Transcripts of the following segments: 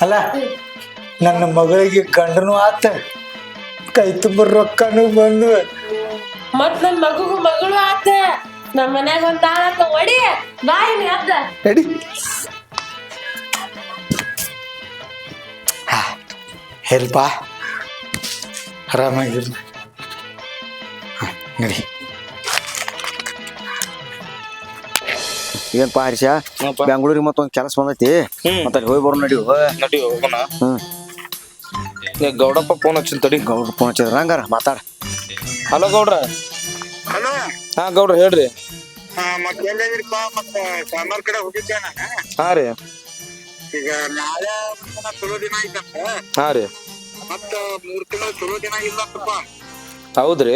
ಅಲ್ಲ ನನ್ನ ಮಗಳಿಗೆ ಗಂಡನು ಆತ. ಕೈ ತುಂಬ ರೊಕ್ಕನೂ ಬಂದು. ಮತ್ ನನ್ ಮಗುಗೂ ಮಗಳು ಆತ. ನಮ್ಮ ಮನ್ಯಾಗ ಒಂದ್ ತಾಳ ಒಡಿ ಬಾಯಿ ನೀ ಅದ್ದ ನಡಿ ಹೆಲ್ಪ ಆರಾಮಾಗಿರ್ಲಿ ಹಾ, ನಡಿ. ಏನಪ್ಪ ಹರ್ಷ ಏನಪ್ಪ? ಬೆಂಗಳೂರಿಗೆ ಮತ್ತೊಂದ್ ಕೆಲಸ ಬಂದೈತಿ. ಹ್ಮ್. ಮತ್ತೆ ಅಲ್ಲಿ ಹೋಗಿ ಬರೋ ನಡಿ ನಡಿ ಹೋಗೋಣ. ಹ್ಮ್. ಏ, ಗೌಡಪ್ಪ ಫೋನ್ ಹಚ್ಚಿನ ತಡಿ. ಗೌಡ್ರು ಫೋನ್ ಹಚ್ಚಿದ್ರ? ಹಂಗಾರ ಮಾತಾಡ. ಹಲೋ ಗೌಡ್ರ? ಹಲೋ. ಹಾ ಗೌಡ್ರ ಹೇಳ್ರಿ. ಹಾ ಮತ್ತೆ ಎಲ್ಲಿದ್ರಿಪ್ಪ ಮತ್ತೆ ಸಾಮಾರ್ ಕಡೆ ಹೋಗಿದ್ದೆ ನಾನು. ಹಾ ರೀ. ಈಗ ನಾಳೆ ಚಲೋ ದಿನ ಐತಂತ. ಹಾ ರೀ. ಮತ್ತ ಮೂರ್ ತಿಂಗಳು ಚಲೋ ದಿನ ಹೌದ್ರಿ.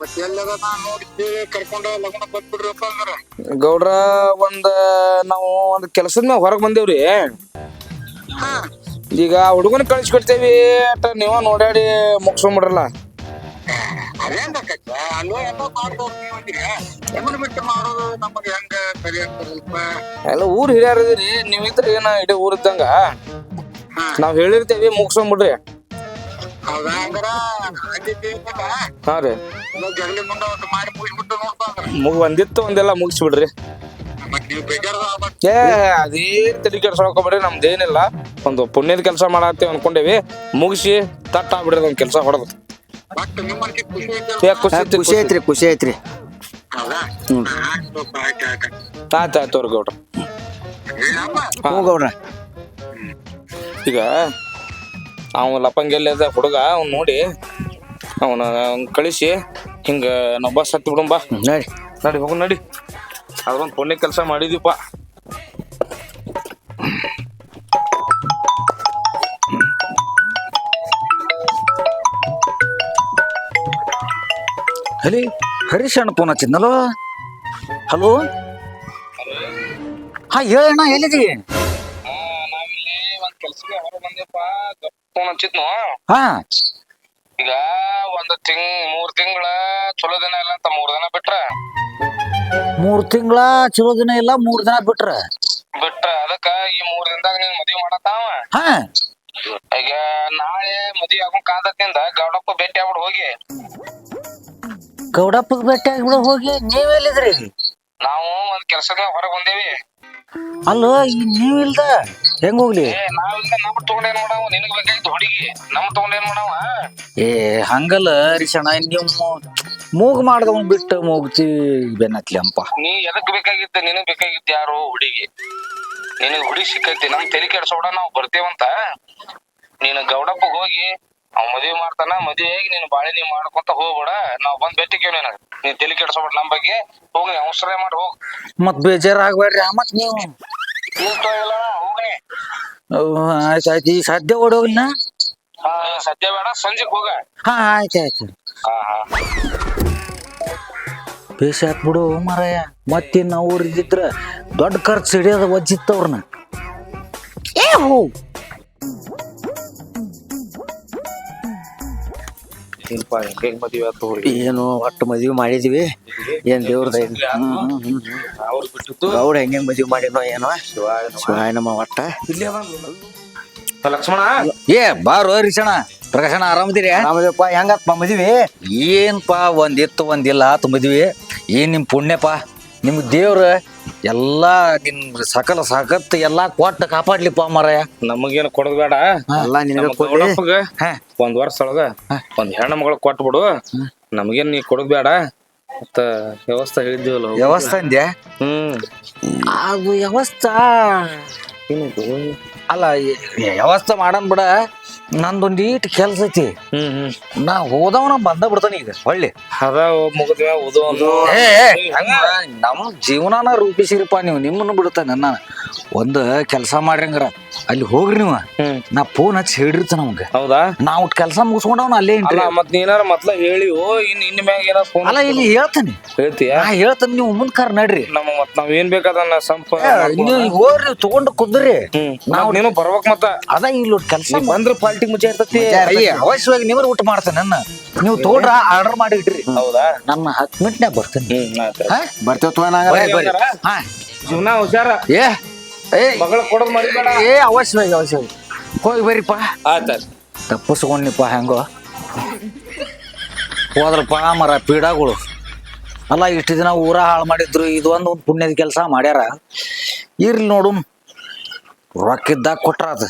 ಮತ್ತೆ ಎಲ್ಲದ ನಾನ್ ನೋಡಿ ಕರ್ಕೊಂಡು ಲಗ್ನ ಬಂದ್ಬಿಡ್ರಪ್ಪ ಅಂದ್ರ. ಗೌಡ್ರ ಒಂದ್ ನಾವು ಒಂದ್ ಕೆಲಸದ ಮ್ಯಾಗ ಹೊರಗ್ ಬಂದೇವ್ರಿ. ಈಗ ಹುಡುಗನ ಕಳಿಸ್ಕೊಡ್ತೇವಿ ಅಟ ನೀವ ನೋಡಾಡಿ ಮುಗಿಸ್ಕೊಂಡ್ಬಿಡ್ರಲ್ಲ ಅದೇನ್ ಬೇಕಕ್ಕ ಅಲ್ಲೋ ಎಲ್ಲ ಮಾಡ್ಬೋದು ನಮ್ಮನ್ನ ಬಿಟ್ಟು ಮಾಡೋದು ನಮಗೆ ಹೆಂಗ ಸರಿ ಆಗ್ತದಲ್ಪ. ಎಲ್ಲ ಊರ್ ಹಿರಿಯರ್ ಇದೀರಿ ನೀವಿದ್ರ ಏನ ಇಡೀ ಊರ್ ಇದ್ದಂಗ? ನಾವ್ ಹೇಳಿರ್ತೇವಿ ಮುಗ್ಸ್ಕೊಂಬಿಡ್ರಿ. ಹಾ ರೀ. ಮುಗ್ ಒಂದಿತ್ತು ಒಂದೆಲ್ಲ ಮುಗಿಸ್ಬಿಡ್ರಿ. ಏ ಅದೇನ್ ತಲೆ ಕೆಡ್ಸ್ಕೊಳ್ಕೊಬೇಡ್ರಿ ನಮ್ದೇನಿಲ್ಲ ಒಂದು ಪುಣ್ಯದ ಕೆಲಸ ಮಾಡತ್ತೇವ್ ಅನ್ಕೊಂಡೇವಿ. ಮುಗಿಸಿ ತಟ್ಟ ಆಗ್ಬಿಡ್ರಿ ಒಂದ್ ಕೆಲಸ ಹೊಡೆದು. ಖುಷಿ ಐತೆ ಖುಷಿ ಐತಿ, ಖುಷಿ ಐತ್ರಿ ಖುಷಿ ಐತ್ರಿ. ಆಯ್ತು ಆಯ್ತು ಗೌಡ್ರ. ಈಗ ಅವ ಲಪ್ಪಂಗೆಲ್ಲದ ಹುಡುಗ ಅವ್ನ್ ನೋಡಿ ಅವನ ಕಳಿಸಿ ಹಿಂಗ ನಾವು ಬಸ್ ಹತ್ತಿ ಬಿಡಂಬ ನಡಿ. ನಡಿ ಹೋಗು ನಡಿ. ಅದೊಂದು ಪುಣ್ಯ ಕೆಲಸ ಮಾಡಿದೀಪ. ಹಲಿ ಹರೀಶ್ ಅಣ್ಣ ಫೋನ್ ಹಚ್ಚಿದ್ನಲ್ಲೋ? ಹಲೋ? ಹಾ ಹೇಳಣ್ಣ ಎಲ್ಲಿದಿ ಹಚ್ಚಿದ್ನು ಹಾ. ಈಗ ಒಂದ್ ತಿಂಗ್ ಮೂರ್ ತಿಂಗಳ ಚಲೋ ದಿನ ಇಲ್ಲ ಅಂತ ಮೂರ್ ದಿನ ಬಿಟ್ರ? ಮೂರ್ ತಿಂಗಳ ಚಲೋ ದಿನ ಇಲ್ಲ ಮೂರ್ ದಿನ ಬಿಟ್ರ? ಬಿಟ್ರ. ಅದಕ್ಕ ಈ ಮೂರ್ ದಿನದಾಗ ನೀನ್ ಮದ್ವಿ ಮಾಡತ್ತಾವ? ಹಾ. ಈಗ ನಾಳೆ ಮದ್ವಿ ಆಗೋ ಕಾದತ್ತಿಂದ ಗೌಡಪ್ಪ ಭೇಟಿ ಆಗ್ಬಿಡ್ ಹೋಗಿ. ಗೌಡಪ್ಪಗ್ ಭೇಟಿ ಆಗ್ಬಿಡ ಹೋಗಿ ನೀವೆಲ್ಲಿದ್ರಿ ನಾವು ಒಂದ್ ಕೆಲ್ಸದ ಹೊರಗ್ ಬಂದೇವಿ. ಅಲ್ಲೋ ಈ ನೀವಿಲ್ದ ಹೆಂಗ್ ಹೋಗ್ಲಿ? ನಮ್ ತಗೊಂಡೇನ್ ಮಾಡಾವ? ನಿನಗ್ ಬೇಕಾಗಿತ್ತು ಹುಡುಗಿ. ನಮ್ ತಗೊಂಡೇನ್ ಮಾಡಾವ? ಏ ಹಂಗಲ್ಲ ಹರೀಶಣ್ಣ ನೀವು ಮೂಗ್ ಮಾಡ್ದವ್ ಬಿಟ್ಟು ಮೂಗ್ತಿ ಬೆನ್ನತ್ಲಿ ಅಂಪ. ನೀ ಎದಕ್ ಬೇಕಾಗಿತ್ತು ನಿನಗ್ ಬೇಕಾಗಿತ್ತು ಯಾರು ಹುಡುಗಿ? ನಿನಗ್ ಹುಡುಗಿ ಸಿಕ್ಕೈತಿ. ನಮ್ ತಲೆ ಕೆಡ್ಸೋಡ ನಾವ್ ಬರ್ತೇವಂತ. ನೀನು ಗೌಡಪ್ಪಗ್ ಹೋಗಿ ಅವ್ ಮದ್ವಿ ಮಾಡ್ತಾನ ಮದ್ವಿ ಆಗಿ ನೀನ್ ಬಾಳೆ ನೀವ್ ಮಾಡ್ಕೊಂತ ಹೋಗ್ಬೇಡ ನಾವ್ ಬಂದ್ ಭೇಟಿ ಕೇಳಿ ನೀನ್ ತಲೆ ಕೆಡ್ಸೋಬೇಡ ನಮ್ ಬಗ್ಗೆ ಹೋಗಿ ಅವಸರ ಮಾಡಿ ಹೋಗ್. ಮತ್ ಬೇಜಾರಾಗ್ಬೇಡ್ರಿ ಮತ್ ನೀವು. ಹೋಗ್ನಿ. ಆಯ್ತು ಆಯ್ತು ಈ ಸದ್ಯ ಓಡೋಗಿಲ್ಲ ಹಾ, ಸದ್ಯ ಬೇಡ ಸಂಜೆಗ್ ಹೋಗ. ಹಾ ಆಯ್ತು ಆಯ್ತು. ಹಾ ಹಾ. ಬೇಷ ಆತ್ ಬಿಡು ಮಾರಾಯ. ಮತ್ತಿನ್ ಅವ್ರ ಇದ್ದಿದ್ರ ದೊಡ್ಡ ಖರ್ಚು ಹಿಡಿಯೋದ ವಜ್ಜಿತ್ತವ್ರನ್ನ ಏ ಹೋ. ಇಲ್ಪ ಹೆಂಗ್ ಮದ್ವೆ ಆತು ಏನು ಒಟ್ಟು ಮದ್ವಿ ಮಾಡಿದ್ವಿ. ಏನ್ ದೇವ್ರದ ಅವ್ರು ಬಿಟ್ಟಿತ್ತು. ಗೌಡ ಹೆಂಗ್ ಮದುವೆ ಮಾಡಿನೋ ಏನೋ. ಶಿವಾಯ ನಮ್ಮ ಒಟ್ಟ. ಲಕ್ಷ್ಮಣ. ಏ ಬಾರೋ ರೀಸಣ ಪ್ರಕಾಶಣ ಆರಾಮದಿರಿ? ಆರಾಮದಿಪ್ಪ ಹೆಂಗಪ್ಪ ಮದ್ವಿ? ಏನ್ಪಾ ಒಂದಿತ್ತು ಒಂದಿಲ್ಲ ಆತು ಮದ್ವಿ. ಏನ್ ನಿಮ್ ಪುಣ್ಯಪ್ಪ? ನಿಮ್ ದೇವ್ರ ಎಲ್ಲಾ ನಿಮ್ ಸಕಲ ಸಕತ್ ಎಲ್ಲಾ ಕೊಟ್ಟ ಕಾಪಾಡ್ಲಿಪ್ಪ ಮಾರಾಯ. ನಮಗೇನು ಕೊಡೋದ್ ಬೇಡ. ಎಲ್ಲಾ ನಮ್ಮ ಗೌಡಪ್ಪಗ ಹಾ. ಒಂದ್ ವರ್ಷ ಒಳಗ ಒಂದ್ ಹೆಣ್ಣು ಮಗಳು ಕೊಟ್ಬಿಡು. ನಮಗೇನ್ ನೀ ಕೊಡೋದ್ ಬೇಡ. ಮತ್ತ ವ್ಯವಸ್ಥೆ ಹೇಳಿದ್ದೀವಲ್ಲ. ವ್ಯವಸ್ಥೆ ಅಂದ್ಯ? ಹ್ಮ್. ಅದು ವ್ಯವಸ್ಥಾ. ಅಲ್ಲ ವ್ಯವಸ್ಥೆ ಮಾಡನ್ ಬಿಡ. ನಂದೊಂದ್ ಈಟ್ ಕೆಲ್ಸ ಐತಿ. ನಾ ಹೋದವನ ಬಂದ ಬಿಡ್ತಾನೆ ಈಗ ಹೊಳ್ಳಿ ಅದ ಮುಗಿದ್ವ ಏ ಹಂಗ ನಮ್ ಜೀವನಾನ ರೂಪಿಸಿರಿಪ್ಪ ನೀವು ನಿಮ್ಮನ್ನು ಬಿಡ್ತಾನೆ ನಾನು ಒಂದು ಕೆಲಸ ಮಾಡ್ರಂಗ್ರ ಅಲ್ಲಿ ಹೋಗ್ರಿ ನೀವು. ನಾ ಫೋನ್ ಹಚ್ಚಿ ಹೇಳಿರ್ತಾನ ನಮ್ಗ. ಹೌದಾ? ನಾವು ಕೆಲಸ ಮುಗಿಸ್ಕೊಂಡವ್ನ ಅಲ್ಲೇ ಅಲ್ಲ ಇಂಟ್ರಿ. ಮತ್ ನೀನಾರ ಮತ್ಲ ಹೇಳಿ ಓ ಇನ್ ಇನ್ ಮ್ಯಾಗ ಏನಾರ ಫೋನ್ ಅಲ್ಲ ಇಲ್ಲಿ ಹೇಳ್ತಾನೆ. ಹೇಳ್ತೀಯಾ? ನಾ ಹೇಳ್ತಾನೆ ನೀವು ಮುಂದ್ ಕರ್ ನಡ್ರಿ. ನಮ್ಮ ಮತ್ ನಾವ್ ಏನ್ ಬೇಕಾದನ್ನ ಸಂಪ ನೀವು ಹೋಗ್ರಿ ತಗೊಂಡು ಕುದ್ರಿ. ನಾವ್ ನೀನು ಬರ್ಬೇಕ್ ಮತ್ತ. ಅದ ಇಲ್ಲಿ ಕೆಲಸ ಬಂದ್ರಪ್ಪ ಬಂದ್ರ ಪಾಲ್ಟಿ ಮುಚ್ಚೆ ಇರ್ತತಿ. ಅವಶ್ಯವಾಗಿ ನಿಮ್ರ ಊಟ ಮಾಡ್ತೇನೆ ನನ್ನ. ನೀವು ತೋಡ್ರ ಆರ್ಡರ್ ಮಾಡಿ ಇಡ್ರಿ ಹೌದಾ? ನನ್ನ ಹತ್ತು ಮಿನಿಟ್ನಾಗ ಬರ್ತೇನೆ. ಹ್ಮ್ ಆಯ್ತು ಹಾ? ಬರ್ತೇವೆ ಬರ್ರಿ ಹಾ. ಜೀವನ ಹುಷಾರ. ಏ ಏ. ಮಗಳ ಕೊಡೋದು ಮಾಡಿ ಏ ಅವಶ್ಯವಾಗಿ ಅವಶ್ಯವಾಗಿ. ಹೋಗಿ ಬರ್ರಿಪ್ಪ ಆಯ್ತು ತಪ್ಪಿಸ್ಕೊಂಡಿಪ್ಪ ಹೆಂಗೋ. ಹೋದ್ರಪ್ಪ ಮರ ಪೀಡಾಗಳು. ಅಲ್ಲ ಇಷ್ಟು ದಿನ ಊರ ಹಾಳು ಮಾಡಿದ್ರು ಇದು ಒಂದು ಒಂದು ಪುಣ್ಯದ ಕೆಲಸ ಮಾಡ್ಯಾರ. ಇರ್ಲಿ ನೋಡು ರೊಕ್ಕಿದ್ದಾಗ ಕೊಟ್ರ ಅದು.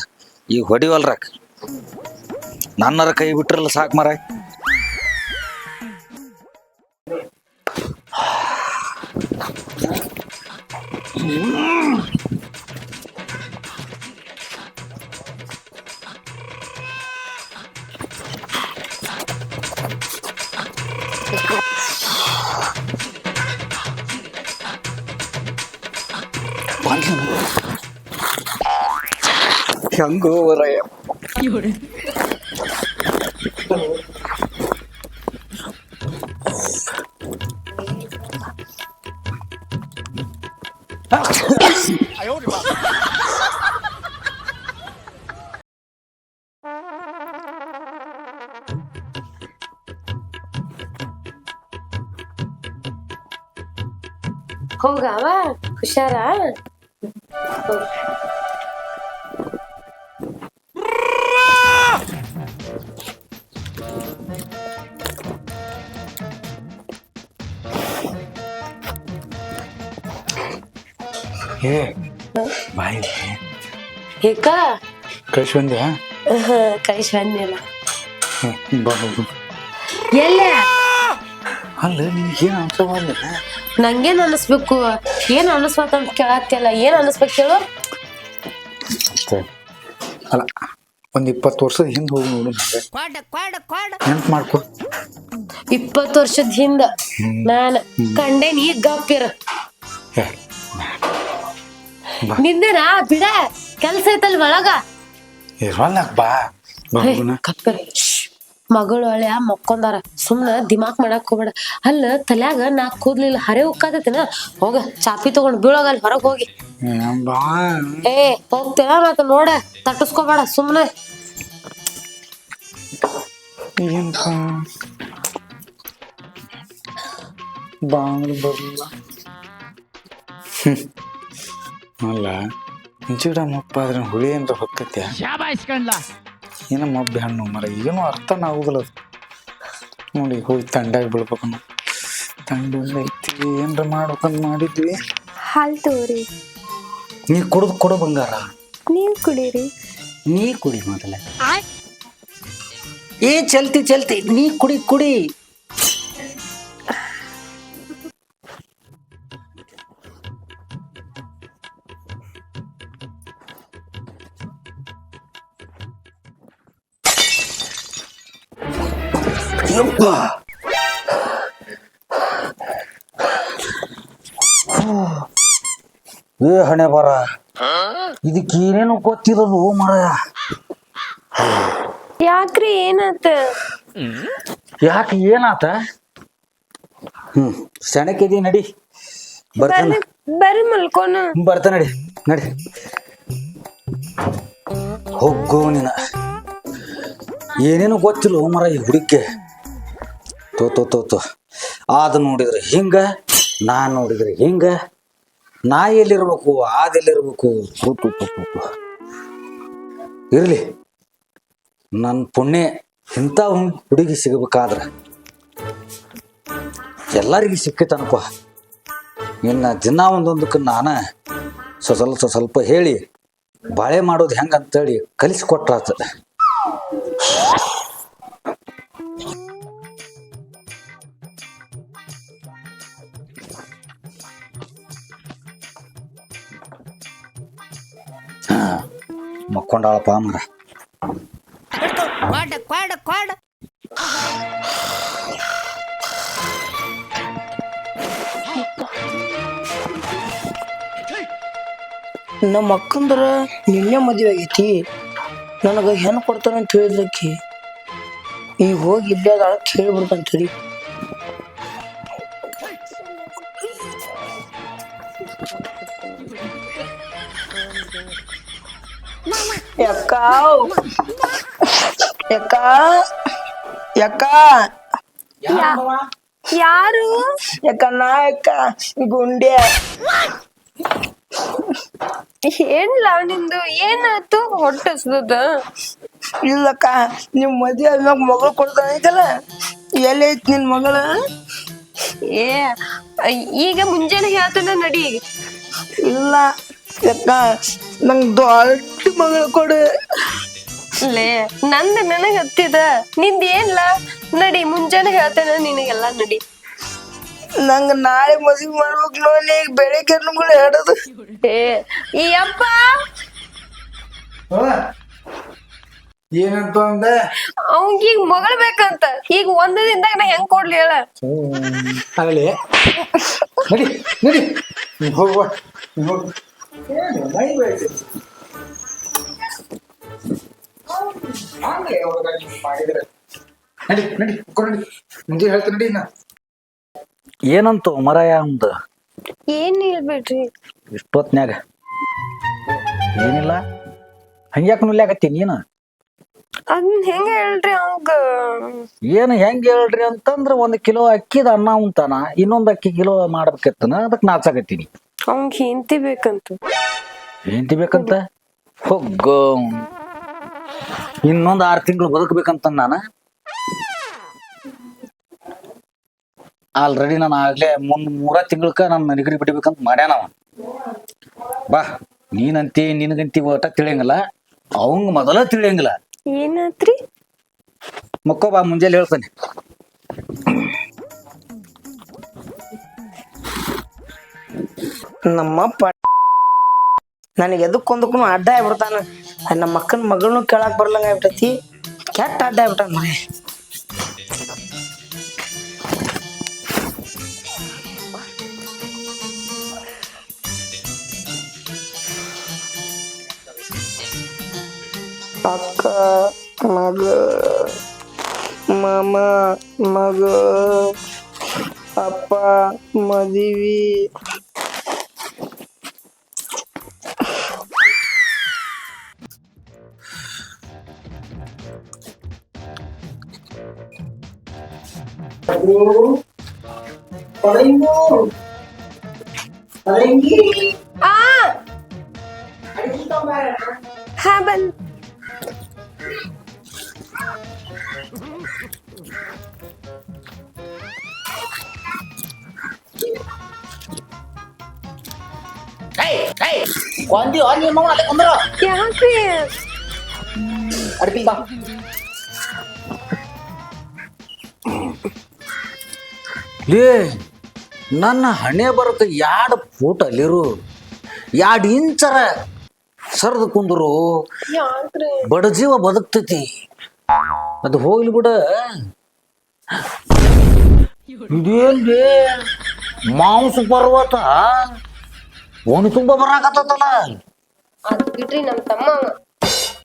ಈಗ ಹೊಡಿವಲ್ರಕ್. ನನ್ನರ ಕೈ ಬಿಟ್ರಲ್ಲ ಸಾಕು ಮರ ಹೆಂಗೋ ವರಯ್ಯ ಹೋಗವ ಹುಷಾರ ಏ ಬಾಯಿ ಏಕ ಕಳಿಸಿ ಬಂದ್ಯಾ ಕಳಿಸಿ ಬಂದಿಲ್ಲ ಎಲ್ಲೇ ಅಲ್ಲ ನಿನ್ಗೇನು ನಂಗೇನು ನಂಗೇನ್ ಏನು ಏನ್ ಅನಿಸ್ಬೇಕಂತ ಕೇಳತ್ತಿಲ್ಲ ಏನು ಅನಿಸ್ಬೇಕು ಹೇಳು ಅಲ್ಲ ಒಂದು ಇಪ್ಪತ್ತು ವರ್ಷದ ಹಿಂದೆ ಹೋಗಿ ನೋಡು ನೆನ್ಪು ಮಾಡ್ಕೊ. ಇಪ್ಪತ್ತು ವರ್ಷದ ಹಿಂದ ನಾನು ಕಂಡೇನಿ ಗಪ್ಪಿರ. ನಿಂದೇನಾ ಬಿಡ. ಕೆಲ್ಸ ಐತಲ್ ಒಳಗ. ಇರವಲ್ಲ ಬಾ. ಕಪ್ಪಿರ ಮಗಳು ಹಳೆಯ ಮಕ್ಕೊಂದಾರ. ಸುಮ್ನ ದಿಮಾಕ್ ಮಾಡಕ್ ಹೋಗ್ಬೇಡ. ಅಲ್ಲ ತಲ್ಯಾಗ ನಾ ಕೂದ್ಲಿಲ್ಲ ಹರೆ ಉಕ್ಕಾತೈತಿನ? ಹೋಗ ಚಾಪಿ ತಗೊಂಡ್ ಬೀಳೋಗ ಅಲ್ಲಿ ಹೊರಗ್ ಹೋಗಿ. ಏ, ಹೋಗ್ತೇನ ಮತ್ತ ನೋಡ. ತಟ್ಟಸ್ಕೋಬೇಡ ಸುಮ್ನೆ. ಬಾಂಗ್ಲು ಬರಲ್ಲ ಅಲ್ಲ ಇಂಚಿಡ ಮಪ್ಪ ಆದ್ರೆ ಹುಳಿ ಅಂದ್ರೆ ಹೊಕ್ಕತ್ಯ? ಏನ ಮಬ್ಬೆ ಹಣ್ಣು ಮರ ಏನೋ ಅರ್ಥನ ಆಗುದಿಲ್ಲ ಅದು. ನೋಡಿ ಹೋಗಿ ತಂಡಾಗಿ ಬೀಳ್ಬೇಕು ನಾವು ತಂಡ ಐತಿ ಏನ್ರ ಮಾಡ್ಬೇಕಂತ ಮಾಡಿದ್ವಿ. ಹಾಲು ತಗೋರಿ ನೀ ಕುಡ್ದು ಕೊಡು ಬಂಗಾರ. ನೀವು ಕುಡೀರಿ. ನೀ ಕುಡಿ ಮೊದಲ. ಏ ಚಲ್ತಿ ಚಲ್ತಿ ನೀ ಕುಡಿ ಕುಡಿ. ಏ ಹಣೆ ಬರ. ಇದಕ್ಕೇನೇನು ಗೊತ್ತಿರೋದು ಮರ ಯಾಕ್ರಿ ಏನಾತ? ಯಾಕೆ ಏನಾತ? ಹ್ಮ್ ಸೆಣಕಿದಿ ನಡಿ. ಬರ್ತಾನ. ಬರ್ರಿ ಮಲ್ಕೋನು ಬರ್ತಾ ನಡಿ ನಡಿ. ಹೋಗೋ ನಿನ. ಏನೇನು ಗೊತ್ತಿಲ್ಲ ಮರ ಈ ಹುಡುಕ್ಕೆ ತೋ ತೋ ತೋ ಆದ ನೋಡಿದ್ರೆ ಹಿಂಗ ನಾ ನೋಡಿದ್ರೆ ಹಿಂಗ ನಾ ಎಲ್ಲಿರ್ಬೇಕು ಆದೆಲ್ಲಿರ್ಬೇಕು. ತೂ ತೂ. ಇರ್ಲಿ. ನನ್ನ ಪುಣ್ಯ ಇಂಥ ಹುಡುಗಿ ಸಿಗಬೇಕಾದ್ರೆ ಎಲ್ಲರಿಗೂ ಸಿಕ್ಕಿತನಪ್ಪ. ಇನ್ನು ದಿನ ಒಂದೊಂದಕ್ಕೆ ನಾನು ಸ್ವ ಸ್ವಲ್ಪ ಸ್ವಲ್ಪ ಹೇಳಿ, ಬಾಳೆ ಮಾಡೋದು ಹೆಂಗೆ ಅಂತೇಳಿ ಮಕ್ಕೊಂಡಾಳಪ್ಪ ಮರ. ನಮ್ಮ ಅಕ್ಕಂದ್ರ ನಿನ್ನೆ ಮದುವೆ ಆಗೈತಿ. ನನಗೆ ಹೆಣ್ಣು ಕೊಡ್ತಾರೆ ಅಂತ ಹೇಳಿದ್ಲಕ್ಕಿ. ಈಗ ಹೋಗಿ ಇಲ್ಲೇ ಅದಾಳ ಕೇಳ್ಬಿಡ್ತಂತರಿ ಯಕ್ಕ ಯಕ್ಕ ಯಕ್ಕ ಯಾರು ಯಕ್ಕ ನಾ ಯಕ್ಕ ಗುಂಡೆ ಏನ್ಲ ನಿಂದು? ಏನಾಯ್ತು? ಹೊಟ್ಟೆ ಹಸ್ದದ? ಇಲ್ಲಕ್ಕ ನಿಮ್ ಮದ್ವೆ ಆದ್ಮ್ಯಾಗ ಮಗಳು ಕೊಡ್ತಾನೈತಲ್ಲ ಎಲ್ಲಿ ಐತಿ ನಿನ್ ಮಗಳ? ಏ ಈಗ ಮುಂಜಾನೆ ಹೇಳ್ತಾನ ನಡಿ. ಇಲ್ಲ ಯಾಕ ನಂಗ್ ದೊಡ್ಡ ಮಗಳು ಕೊಡು. ಲೇ ನಂದ ನನಗ್ ಹತ್ತಿದ ನಿಂದ ಏನ್ಲ? ನಡಿ ಮುಂಜಾನೆ ಹೇಳ್ತೇನೆ ನಿನಗೆಲ್ಲ ನಡಿ. ನಂಗ ನಾಳೆ ಮದ್ವಿ ಮಾಡ್ಬೇಕು ನೋಡಿ ಈಗ ಬೆಳಿಗ್ಗೆ ನಮ್ಗಳು ಹೇಳೋದು ಏ ಈ ಅಪ್ಪ! ಏನಂತ ಅಂದೆ? ಅವಂಗ ಈಗ ಮಗಳ ಬೇಕಂತ. ಈಗ ಒಂದ್ ದಿನದಾಗ ನಾ ಹೆಂಗ್ ಕೊಡ್ಲಿ ಹೇಳ? ಆಗಲಿ ನಡಿ ನಡಿ. ಹೋಗುವ ಹೋಗು ಏನು ಮೈ. ಹಂಗೆ ಹುಡುಗ ನೀನ್ ಮಾಡಿದ್ರೆ. ನಡಿ ನಡಿ ಕುತ್ಕೊ ನಡಿ. ಮುಂಜೆ ಹೇಳ್ತೀನಿ ನಡಿ ಇನ್ನ. ಏನಂತು ಮರಾಯ ಅಂದ? ಏನ್ ಹೇಳ್ಬೇಡ್ರಿ? ಇಷ್ಟೊತ್ನ್ಯಾಗ. ಏನಿಲ್ಲ? ಹಂಗ್ಯಾಕ ನುಲ್ಯಾಕತ್ತಿ ನೀನು? ಅದನ್ನ ಹೆಂಗ ಹೇಳ್ರಿ ಅವಂಗ ಏನು ಹೆಂಗ್ ಹೇಳ್ರಿ ಅಂತಂದ್ರ ಒಂದ್ ಕಿಲೋ ಅಕ್ಕಿದ ಅನ್ನ ಉಂತಾನ ಇನ್ನೊಂದ್ ಅಕ್ಕಿ ಕಿಲೋ ಮಾಡ್ಬೇಕತ್ತನ ಅದಕ್ ನಾಚಾಕತ್ತೀನಿ. ಅವಂಗ ಹಿಂತಿ ಬೇಕಂತ. ಏಂತಿ ಬೇಕಂತ? ಹೋಗ್ಗ. ಇನ್ನೊಂದ್ ಆರು ತಿಂಗಳು ಬದುಕ್ಬೇಕಂತ ನಾನು. ಆಲ್ರೆಡಿ ನಾನು ಆಗ್ಲೇ ಮುಂದ್ ಮೂರ ತಿಂಗಳಕ್ಕ ನಾನು ನಿಗರಿ ಬಿಡ್ಬೇಕಂತ ಮಾಡ್ಯಾನವ ಬಾ ನೀನಂತಿ ನಿನಗಂತಿ ಒಟ್ಟ ತಿಳಿಯಂಗಿಲ್ಲ. ಅವಂಗ ಮೊದಲ ತಿಳಿಯಂಗಿಲ್ಲ. ಏನಾತ್ರಿ? ಮಕ್ಕೋ ಬಾ ಮುಂಜಾನೆ ಹೇಳ್ತಾನೆ. ನಮ್ಮಪ್ಪ ನನಗೆ ಎದಕ್ಕೊಂದಕ್ಕೂ ಅಡ್ಡ ಆಗ್ಬಿಡ್ತಾನ. ನಮ್ಮ ಅಕ್ಕನ ಮಗಳನ್ನೂ ಕೇಳಕ್ ಬರ್ಲಂಗ ಆಗ್ಬಿಟ್ಟೈತಿ. ಕೆಟ್ಟ ಅಡ್ಡ ಆಗ್ಬಿಟ್ಟಾನ ಮನೆ ಅಕ್ಕ, ಮಗ, ಮಾಮ, ಮಗ, ಅಪ್ಪ, ಮದಿವಿ. bro. Paling. Paling. Ah. Ada kita bareng. hei Hey, hey, Kwandi, ani mau nanti kamera. Ya, hampir. Ada pinggang. ಲೇ ನನ್ನ ಹಣೆ ಬರಕ ಯಾಡ್ ಫೂಟ್ ಅಲ್ಲಿರು. ಯಾಡ್ ಇಂಚರ ಸರ್ದು ಕುಂದ್ರು. ಬಡ ಜೀವ ಬದುಕ್ತೈತಿ. ಅದು ಹೋಗ್ಲಿ ಬಿಡ. ಇದೇನ್ರಿ ಮಾಂಸ ಪರ್ವತ? ಓಣಿ ತುಂಬ ಬರಾಕತ್ತಲ್ಲ ಅದ್ ಬಿಡ್ರಿ ನಮ್ ತಮ್ಮ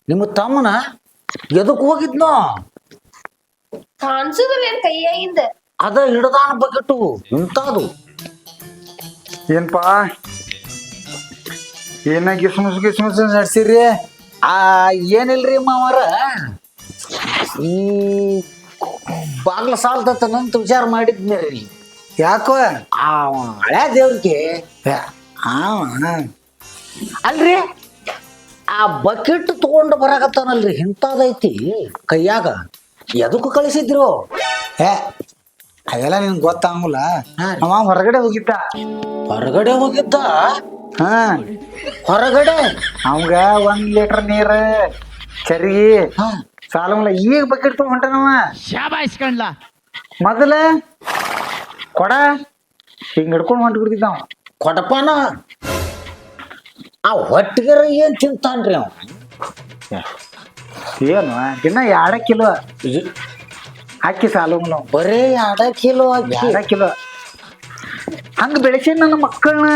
ನಿಮ್ಮ ತಮ್ಮನ ಎದಕ್ ಹೋಗಿದ್ನೋ? ಕಾಣ್ಸುದಿಲ್ಲ ಏನ್ ಕೈಯಾಗಿಂದ? ಅದ ಹಿಡದಾನ ಬಕೆಟು ಇಂಥದು ಏನ್ಪಾ? ಏನ ಗಿಸ್ಮಸ್ ಗಿಸ್ಮಸ್ ನಡ್ಸಿರಿ? ಆ ಏನಿಲ್ರಿ ಮಾವರ? ಈ ಬಾಗ್ಲ ಸಾಲ್ತಂತ ವಿಚಾರ ಮಾಡಿದ್ನಿ ಯಾಕೋ? ಆ ಹಳೆ ದೇವ್ರಿಗೆ ಅಲ್ರಿ ಆ ಬಕೆಟ್ ತಗೊಂಡು ಬರಾಕತ್ತಾನಲ್ರಿ ಇಂಥದೈತಿ ಕೈಯಾಗ. ಎದಕ್ಕೂ ಕಳಿಸಿದ್ರು ಏ ಅವೆಲ್ಲ ನಿನ್ಗೆ ಗೊತ್ತಾಗಲ್ಲ? ಹಾ. ಅವ ಹೊರಗಡೆ ಹೋಗಿದ್ದ. ಹೊರಗಡೆ ಹೋಗಿದ್ದ? ಹಾ. ಹೊರಗಡೆ? ಅವಂಗ ಒಂದ್ ಲೀಟರ್ ನೀರ್ ಚರಿ ಹಾ. ಸಾಲಂಗಿಲ್ಲ ಈಗ ಬಕೆಟ್ ತಗೊಂಡ್ ಹೊಂಟಾನವ ಮೊದಲ ಕೊಡ. ಹಿಂಗ್ ಹಿಡ್ಕೊಂಡು ಹೊಂಟ್ ಬಿಡ್ತಿದ್ದ ಅವ. ಕೊಡಪಾನ ಆ ಹೊಟ್ಟಿಗೆರ ಏನ್ ತಿಂತಾನ್ರಿ ಅವ? ಏನು ದಿನ ಎರಡ ಕಿಲೋ ಅಕ್ಕಿ ಸಾಲು ಅವ ಬರೇ ಅಡ ಕಿಲೋ ಅಕ್ಕಿ. ಎರಡ ಕಿಲೋ. ಹಂಗ ಬೆಳೆಸಿ ನನ್ನ ಮಕ್ಕಳನ್ನ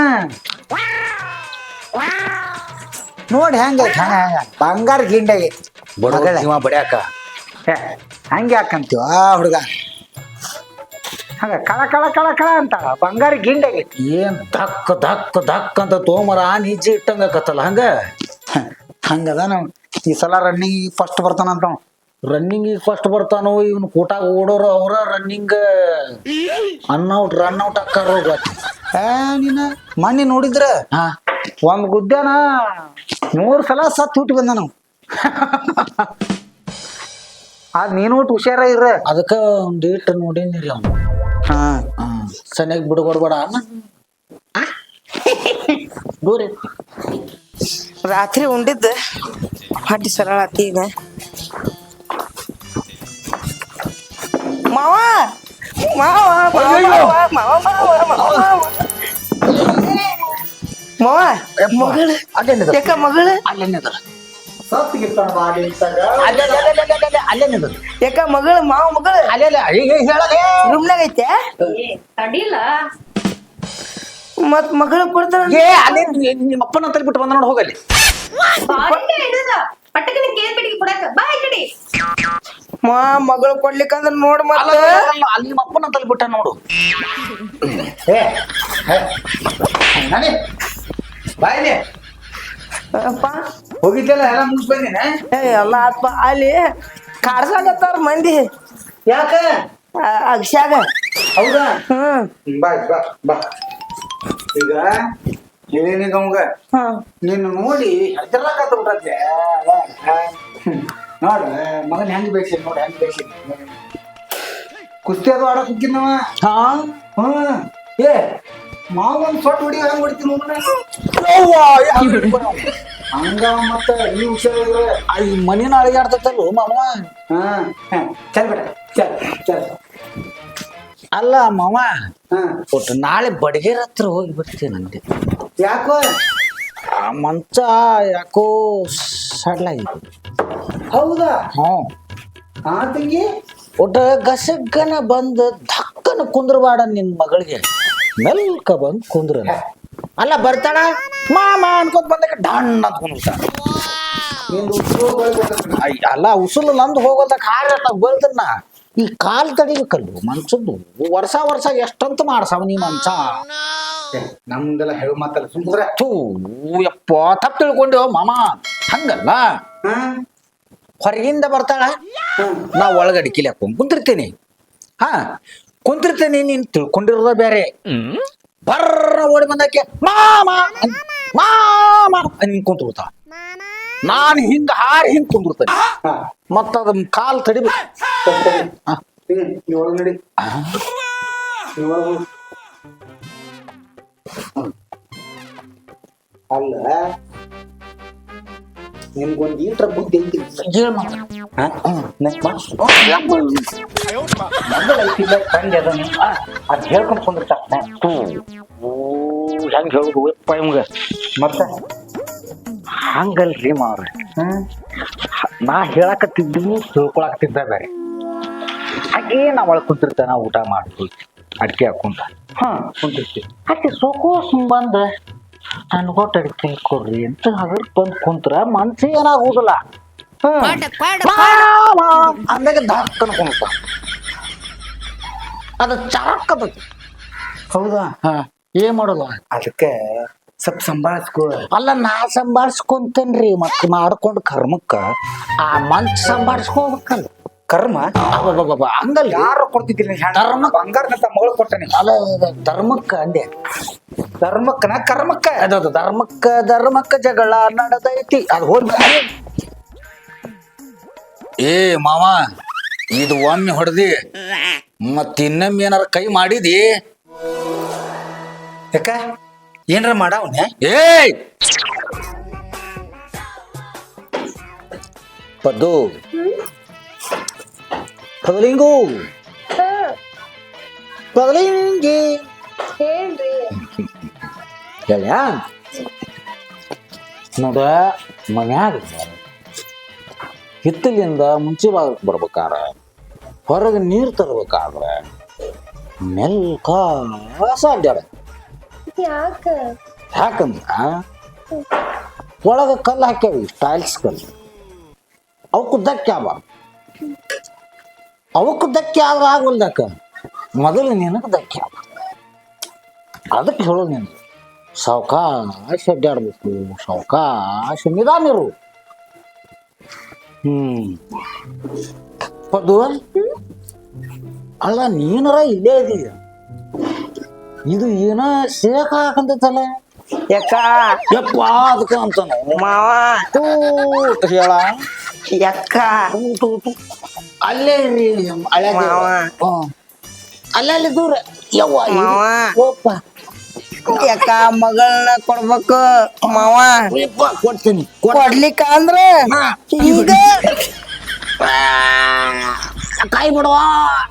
ನೋಡಿ ಹೆಂಗ ಹಂಗ ಹಂಗ. ಬಂಗಾರ ಗಿಂಡಾಗೈತಿ ಬಡಗಳ. ಜೀವ ಬಡ್ಯಾಕ. ಏ ಹಂಗೆ ಯಾಕಂತೀವ ಹುಡುಗ. ಹಂಗ ಕಳ ಕಳ ಕಳ ಕಳ ಅಂತಾಳ ಬಂಗಾರ ಗಿಂಡಾಗೈತಿ ಏನ್ ಧಕ್ ಧಕ್ ಧಕ್ ಅಂತ ತೋಮರ ನಿಜ ಇಟ್ಟಂಗ ಕತ್ತಲ್ಲ ಹಂಗ? ಹಂಗದ ನಾವು ಈ ಸಲ ರನ್ನಿಂಗ್ ಫಸ್ಟ್ ಬರ್ತಾನಂತ ಅವ. ರನ್ನಿಂಗ್ ಫಸ್ಟ್ ಬರ್ತಾನೋ ಇವ್ನು ಕೂಟಾಗ ಓಡೋರು ಅವ್ರ ರನ್ನಿಂಗ್ ಅನ್ಔಟ್ ರನ್ ಔಟ್ ಹಾಕಾರ ನೀನ ಮೊನ್ನೆ ನೋಡಿದ್ರ? ಹಾ. ಒಂದ್ ಗುದ್ದಾನ ಮೂರ್ ಸಲ ಸತ್ ಹುಟ್ಟಿ ಬಂದ ನಾವು ಅದ್ ನೀನು ಒಟ್ಟು ಹುಷಾರ ಇರ ಅದಕ್ಕ ಒಂದ್ ಡೇಟ್ ರೀ ಅವ್ನು. ಹಾ. ಸನಿಯಾಗಿ ಬಿಡ್ಕೊಡ್ಬೇಡ ದೂರಿ. ರಾತ್ರಿ ಉಂಡಿದ್ದ. ಹೊಟ್ಟಿ ಸರಳ ಆತಿ ಈಗ. மாவா மாவா மாவா மாவா மாவா மாவா ಮಾವ ಮಗಳು ಯಾಕ ಮಗಳು ಯಾಕ ಮಗಳು ಮಾವ ಮಗಳು ರೂಮ್ನಾಗ ಐತೆ ಮತ್ ಮಗಳು ಕೊಡ್ತಾರ ನಿಮ್ಮ ಅಪ್ಪನ ಹತ್ರ ಬಿಟ್ಟು ಬಂದ ನೋಡಿ ಹೋಗಲ್ಲಿ ಪಟ್ಟಕನ ಕೇಳ್ಬಿಡಿ ಕೊಡಕ ಬಾ ಈ ಕಡೆ ಮಗಳು ಕೊಡ್ಲಿಕ್ಕಂದ್ರ ನೋಡ್ ಮತ್ತ. ಅಲ್ಲ, ಅಪ್ಪನ ತಲೆ ಬಿಟ್ಟ ನೋಡು. ಬಾಯ್ಲಿ. ಅಪ್ಪ. ಹೋಗಿದ್ದೆಲ್ಲ ಎಲ್ಲ ಮುಗಿಸ್ ಬಂದಿನ? ಏ ಎಲ್ಲ ಅಪ್ಪ ಅಲ್ಲಿ ಕಾಡ್ಸಾಕತ್ತಾರ ಮಂದಿ. ಯಾಕ? ಅಗಸ್ಯಾಗ. ಹೌದಾ? ಹ್ಮ್. ಬಾ ಬಾ ಬಾ. ಈಗ ಹೇಳಿನಿ ಗಮ್ಗ ನೀನು ನಿನ್ನ ನೋಡಿ ಹೆದರ್ಲಾಕತ್ತ ಬಿಟ್ಟತ್ತೆ ನೋಡ ಮಗನ್ ಹೆಂಗ್ ಬೇಯಿಸಿ ನೋಡಿ ಹೆಂಗ್ ಬೇಯಿಸಿ ಕುಸ್ತಿ ಅದು ಆಡಕ್ ಹೋಗಿನವ ಹಾ? ಏ ಮಾವನ್ ಸೊಟ್ ಹೊಡಿ ಹಂಗ್ ಹೊಡಿತೀನಿ ಹಂಗ ಮತ್ತ ಈ ಹುಷಾರಿದ್ರೆ ಈ ಮನಿನ ಅಳಿಗಾಡ್ತೈತಲ್ಲ ಮಾವ? ಹಾ ಚಲ್ ಬೇಡ ಚಲ್ ಚಲ್. ಅಲ್ಲ ಮಾವ ಹಾ. ಒಟ್ಟು ನಾಳೆ ಬಡಗೇರ ಹತ್ರ ಹೋಗಿ ಬರ್ತೀನಿ ನಂಗೆ ಯಾಕೋ? ಆ ಮಂಚ ಯಾಕೋ ಸಡ್ಲಾಗಿದೆ. ಹೌದಾ? ಹ್ಞೂ ಆ ತಂಗಿ? ಒಟ್ಟ ಗಸಗನ ಬಂದು ಧಕ್ಕನ ಕುಂದ್ರಬಾಡ ನಿನ್ ಮಗಳಿಗೆ. ಮೆಲ್ಕ ಬಂದ್ ಕುಂದ್ರ ಅಲ್ಲ ಬರ್ತಾಳ? ಮಾಮ ಅನ್ಕೊಂತ ಬಂದಾಗ ಡಣ್ಣ ಅಂತ ಕುಂದ್ರತಾಳ ನಿಂದು. ಅಯ್ಯ, ಅಲ್ಲ ಉಸುಲು ನಂದು ಹೋಗೋದ ಕಾಲ ಈ ಕಾಲ್ ತಡಿಬೇಕಲ್ವ ಮನ್ಸದ್ದು. ವರ್ಷ ವರ್ಷ ಎಷ್ಟಂತ ಮಾಡ್ಸವ ನೀ ಮನ್ಸ. ಏ, ನಮ್ದೆಲ್ಲ ಹೇಳು ಮಾತಲ್ಲ ಸುಂದ್ರ ಥೂ ಯಪ್ಪ ತಪ್ಪು ತಿಳ್ಕೊಂಡೆವ ಮಾಮ. ಹಂಗಲ್ಲ. ಹಾ? ಹೊರಗಿಂದ ಬರ್ತಾಳ ನಾ ಒಳಗಡೆ ಕಿಲಾಕೊಂಡ್ ಕುಂತಿರ್ತೀನಿ ಹಾ ಕುಂತಿರ್ತೀನಿ ನೀನ್ ತಿಳ್ಕೊಂಡಿರೋದ ಬೇರೆ ಬರ್ರ ಓಡಿ ಬಂದಾಕೆ ಮಾಮ ಮಾಮ ನಿನ್ ಕುಂತಿರ್ತಾಳ ನಾನು ಹಿಂಗ ಹಾರಿ ಹಿಂಗ್ ಕುಂದಿರ್ತೇನೆ ಮತ್ತ ಅದ್ ಕಾಲ್ ತಡಿಬೇಕು ಅಲ್ಲ ನಿಮ್ಗೊಂದು ಈಟ್ರ ಬುದ್ಧಿ ಐತಿ ತಂದೆ ಅದನ್ನ ಅದ್ ಹೇಳ್ಕೊಂಡ್ ಹೆಂಗ್ ಹೇಳುದು ಯಪ್ಪ ಇವಂಗ ಮತ್ತ ಹಂಗಲ್ರಿ ಮಾವ್ರ ನಾ ಹೇಳಕತ್ತಿದ್ದು ತಿಳ್ಕೊಳಕತ್ತಿದ್ದ ಬೇರೆ ಹಾಗೆ ನಾ ಒಳಗ್ ಕುಂತಿರ್ತೇನೆ ಊಟ ಮಾಡ್ತೀವಿ ಅಡ್ಕೆ ಹಾಕೊಂತ ಹಾ ಕುಂತಿರ್ತೀವಿ ಹಾಗೆ ಸೋಕೋ ಸಂಬಂಧ ನನ್ಗೊಟ್ಟು ಅಡಿಕೆ ಕೊಡ್ರಿ ಅಂತ ಹಗರ್ ಬಂದು ಕುಂತ್ರ ಮನ್ಸಿ ಏನಾಗುದಿಲ್ಲ. ಅಂದಾಗ ದಾಕ್ಕನ ಕುಂತ. ಅದು ಚಾಕದ. ಹೌದಾ? ಹಾ. ಏನ್ ಮಾಡೋದು ಅದಕ್ಕೆ ಸ್ವಲ್ಪ ಸಂಭಾಳಿಸ್ಕೊ. ಅಲ್ಲ ನಾ ಸಂಭಾಳಿಸ್ಕೊಂತೇನ್ರಿ ಮತ್ತೆ ಮಾಡ್ಕೊಂಡ್ ಕರ್ಮಕ್ಕ ಆ ಮನ್ಸ್ ಸಂಭಾಳ್ಸ್ಕೋಬೇಕಲ್ಲ. ಕರ್ಮ? ಅಬ್ಬಬ್ಬಬ್ಬ, ಹಂಗಲ್ಲ ಯಾರು ಕೊಡ್ತಿದ್ದಿಲ್ಲ ಧರ್ಮ- ಬಂಗಾರ ಮಗಳು ಕೊಟ್ಟನೆ. ಅಲ್ಲ ಧರ್ಮಕ್ಕ ಅಂದೆ. ಧರ್ಮಕ್ಕನ ಕರ್ಮಕ್ಕ. ಅದು ಧರ್ಮಕ್ಕ ಧರ್ಮಕ್ಕ ಜಗಳ ನಡೆದೈತಿ. ಅದು ಹೋಗಿ ಏ ಮಾವ ಇದು ಒಮ್ಮೆ ಹೊಡೆದಿ. ಮತ್ ಇನ್ನೊಮ್ಮೆ ಏನಾರ ಕೈ ಮಾಡಿದಿ? ಯಾಕ? ಏನಾರ ಮಾಡವನೆ ಏಯ್! ಪದ್ದು. ಪದಲಿಂಗು. ಪದಲಿಂಗಿ. ಹೇಳ್ರಿ. ಹೇಳ್ಯಾ ನೋಡ ಮನ್ಯಾಗ ಹಿತ್ತಲಿಂದ ಮುಂಚೆ ಭಾಗಕ್ಕೆ ಬರ್ಬೇಕಾರ ಹೊರಗೆ ನೀರು ತರ್ಬೇಕಾದ್ರ ಮೆಲ್ಕ ಸಾಧ್ಯ ಯಾಕ? ಯಾಕಂದ್ರ ಒಳಗ ಕಲ್ಲು ಹಾಕ್ಯಾವ ಟೈಲ್ಸ್ ಕಲ್ಲು ಅವಕ್ಕೂ ದಕ್ಕ್ಯಾವ ಅವಕ್ಕೂ ಧಕ್ಕೆ ಆದ್ರೆ ಆಗೋಲ್ದಕ್ಕ. ಮೊದಲು ನಿನಗೆ ಧಕ್ಕೆ ಆಗ ಅದಕ್ಕೆ ಹೇಳೋದು ನೀನು. ಸಾವಕಾಶ ಅಡ್ಡಾಡ್ಬೇಕು ಸಾವಕಾಶ ನಿಧಾನ ಇರು. ಹ್ಮ್. ಪದ್ದು ಅಲ್ಲ ನೀನರ ಇಲ್ಲೇ ಇದೀಯ. ಇದು ಏನ ಸೇಕ್ ಹಾಕಂತಲ್ಲ ಯಾಕ ಯಪ್ಪ ಅದಕ್ಕೆ ಅಂತಾನ. ಮಾವ. ಹೇಳ. ಯಾಕ? ಅಲ್ಲೇ ಇರ್ರಿ ಹಳೆ ಮಾವ. ಅಲ್ಲೇ ಅಲ್ಲಿ ದೂರ. ಯವ್ವ ಮಾವ. ಓಪ್ಪ ಯಾಕ ಮಗಳನ್ನ ಕೊಡ್ಬೇಕು? ಮಾವ. ಯಪ್ಪ ಕೊಡ್ತೀನಿ. ಕೊಡ್ಲಿಕ್ಕ ಅಂದ್ರ ಈಗ ಕೈ ಬಿಡುವ